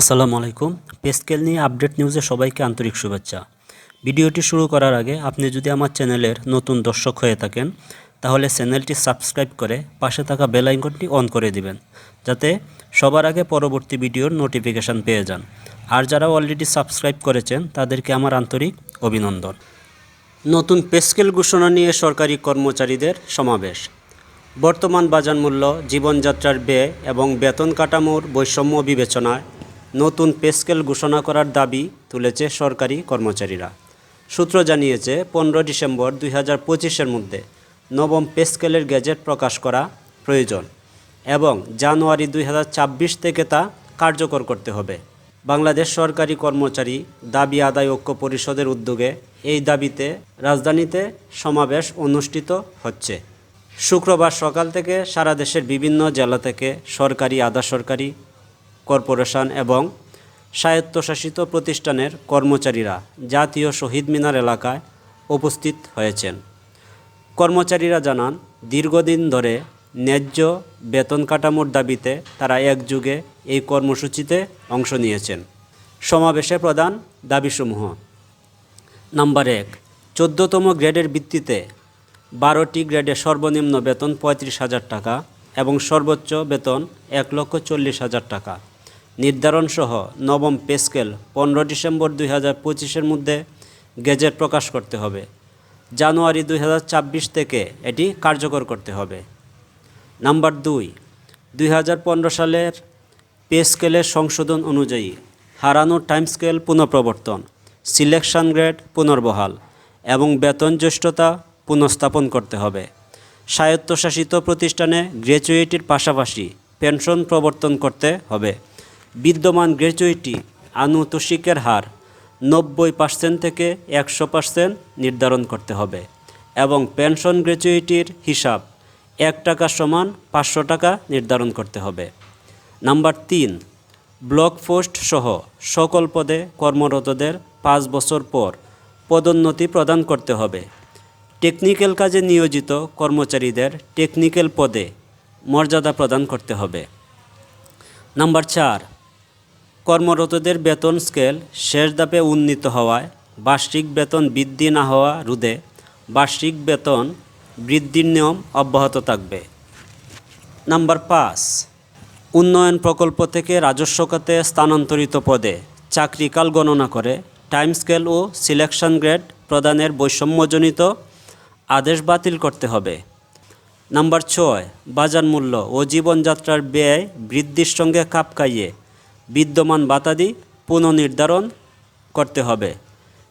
আসসালামু আলাইকুম। পেস্কেল নিয়ে আপডেট নিউজে সবাইকে আন্তরিক শুভেচ্ছা। ভিডিওটি শুরু করার আগে আপনি যদি আমার চ্যানেলের নতুন দর্শক হয়ে থাকেন, তাহলে চ্যানেলটি সাবস্ক্রাইব করে পাশে থাকা বেল আইকনটি অন করে দিবেন, যাতে সবার আগে পরবর্তী ভিডিওর নোটিফিকেশান পেয়ে যান। আর যারা অলরেডি সাবস্ক্রাইব করেছেন, তাদেরকে আমার আন্তরিক অভিনন্দন। নতুন পেস্কেল ঘোষণা নিয়ে সরকারি কর্মচারীদের সমাবেশ। বর্তমান বাজার মূল্য, জীবনযাত্রার ব্যয় এবং বেতন কাঠামোর বৈষম্য বিবেচনায় নতুন পেস্কেল ঘোষণা করার দাবি তুলেছে সরকারি কর্মচারীরা। সূত্র জানিয়েছে, পনেরো ডিসেম্বর দুই হাজার পঁচিশের মধ্যে নবম পেস্কেলের গেজেট প্রকাশ করা প্রয়োজন এবং জানুয়ারি দুই হাজার ছাব্বিশ থেকে তা কার্যকর করতে হবে। বাংলাদেশ সরকারি কর্মচারী দাবি আদায় ঐক্য পরিষদের উদ্যোগে এই দাবিতে রাজধানীতে সমাবেশ অনুষ্ঠিত হচ্ছে। শুক্রবার সকাল থেকে সারা দেশের বিভিন্ন জেলা থেকে সরকারি, আধা সরকারি কর্পোরেশন এবং স্বায়ত্তশাসিত প্রতিষ্ঠানের কর্মচারীরা জাতীয় শহীদ মিনার এলাকায় উপস্থিত হয়েছেন। কর্মচারীরা জানান, দীর্ঘদিন ধরে ন্যায্য বেতন কাঠামোর দাবিতে তারা একযুগে এই কর্মসূচিতে অংশ নিয়েছেন। সমাবেশে প্রধান দাবিসমূহ। নাম্বার এক, চোদ্দতম গ্রেডের ভিত্তিতে বারোটি গ্রেডে সর্বনিম্ন বেতন পঁয়ত্রিশ হাজার টাকা এবং সর্বোচ্চ বেতন এক লক্ষ চল্লিশ হাজার টাকা। নির্ধারণসহ নবম পে স্কেল পনেরো ডিসেম্বর দুই হাজার পঁচিশের মধ্যে গেজেট প্রকাশ করতে হবে। জানুয়ারি দুই হাজার ছাব্বিশ থেকে এটি কার্যকর করতে হবে। নাম্বার দুই দুই সালের পে স্কেলের সংশোধন অনুযায়ী হারানো টাইম স্কেল পুনঃপ্রবর্তন, সিলেকশন গ্রেড পুনর্বহাল এবং বেতন জ্যেষ্ঠতা পুনঃস্থাপন করতে হবে। স্বায়ত্তশাসিত প্রতিষ্ঠানে গ্র্যাচুয়েটির পাশাপাশি পেনশন প্রবর্তন করতে হবে। বিদ্যমান গ্র্যাচুইটি আনুতোষিকের হার নব্বই পার্সেন্ট থেকে একশো পার্সেন্ট নির্ধারণ করতে হবে এবং পেনশন গ্র্যাচুইটির হিসাব এক টাকা সমান পাঁচশো টাকা নির্ধারণ করতে হবে। নাম্বার তিন, ব্লক পোস্ট সহ সকল পদে কর্মরতদের পাঁচ বছর পর পদোন্নতি প্রদান করতে হবে। টেকনিক্যাল কাজে নিয়োজিত কর্মচারীদের টেকনিক্যাল পদে মর্যাদা প্রদান করতে হবে। নাম্বার চার কর্মরতদের বেতন স্কেল শেষ ধাপে উন্নীত হওয়ায় বার্ষিক বেতন বৃদ্ধি না হওয়া রোধে বার্ষিক বেতন বৃদ্ধির নিয়ম অব্যাহত থাকবে। নাম্বার পাঁচ, উন্নয়ন প্রকল্প থেকে রাজস্ব খাতে স্থানান্তরিত পদে চাকরিকাল গণনা করে টাইম স্কেল ও সিলেকশন গ্রেড প্রদানের বৈষম্যজনিত আদেশ বাতিল করতে হবে। নাম্বার ছয়, বাজার মূল্য ও জীবনযাত্রার ব্যয় বৃদ্ধির সঙ্গে খাপ খাইয়ে বিদ্যমান বাতাদি পুনর্নির্ধারণ করতে হবে।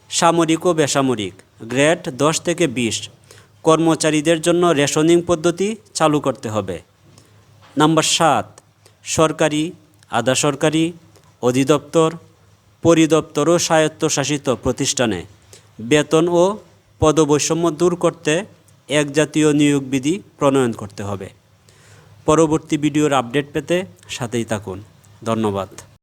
সামরিক ও বেসামরিক, গ্রেড দশ থেকে বিশ। কর্মচারীদের জন্য রেশনিং পদ্ধতি চালু করতে হবে। নাম্বার সাত, সরকারি, আধা সরকারি, অধিদপ্তর, পরিদপ্তর ও স্বায়ত্তশাসিত প্রতিষ্ঠানে বেতন ও পদবৈষম্য দূর করতে এক জাতীয় নিয়োগ বিধি প্রণয়ন করতে হবে। পরবর্তী ভিডিওর আপডেট পেতে সাথেই থাকুন। ধন্যবাদ।